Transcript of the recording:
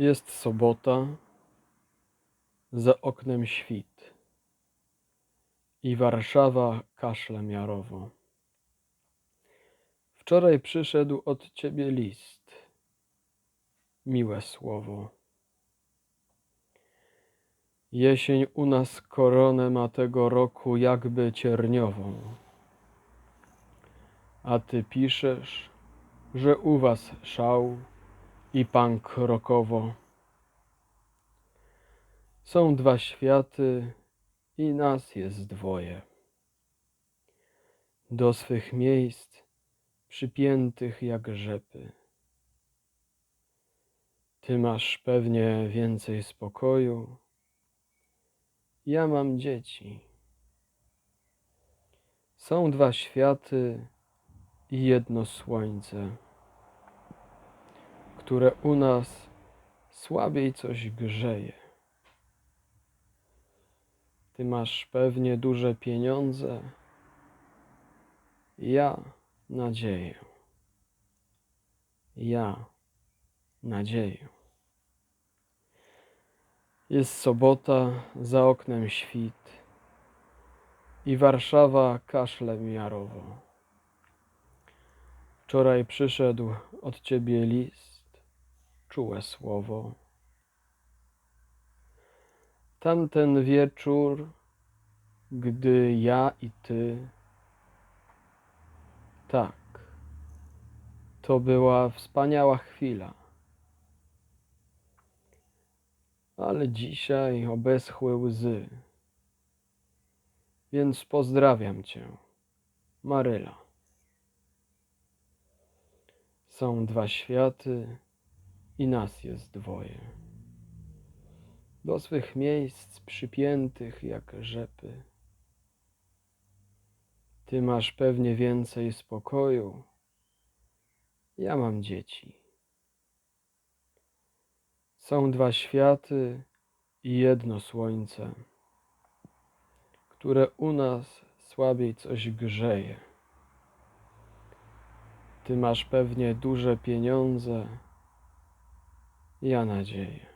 Jest sobota, za oknem świt i Warszawa kaszle miarowo. Wczoraj przyszedł od ciebie list, miłe słowo. Jesień u nas koronę ma tego roku jakby cierniową. A ty piszesz, że u was szał i punk rockowo. Są dwa światy i nas jest dwoje. Do swych miejsc przypiętych jak rzepy. Ty masz pewnie więcej spokoju. Ja mam dzieci. Są dwa światy i jedno słońce, które u nas słabiej coś grzeje. Ty masz pewnie duże pieniądze, ja nadzieję. Ja nadzieję. Jest sobota, za oknem świt i Warszawa kaszle miarowo. Wczoraj przyszedł od ciebie list, czułe słowo. Tamten wieczór, gdy ja i ty, tak, to była wspaniała chwila. Ale dzisiaj obeschły łzy. Więc pozdrawiam cię, Maryla. Są dwa światy i nas jest dwoje. Do swych miejsc przypiętych jak rzepy. Ty masz pewnie więcej spokoju. Ja mam dzieci. Są dwa światy i jedno słońce, które u nas słabiej coś grzeje. Ty masz pewnie duże pieniądze, ja nadzieję.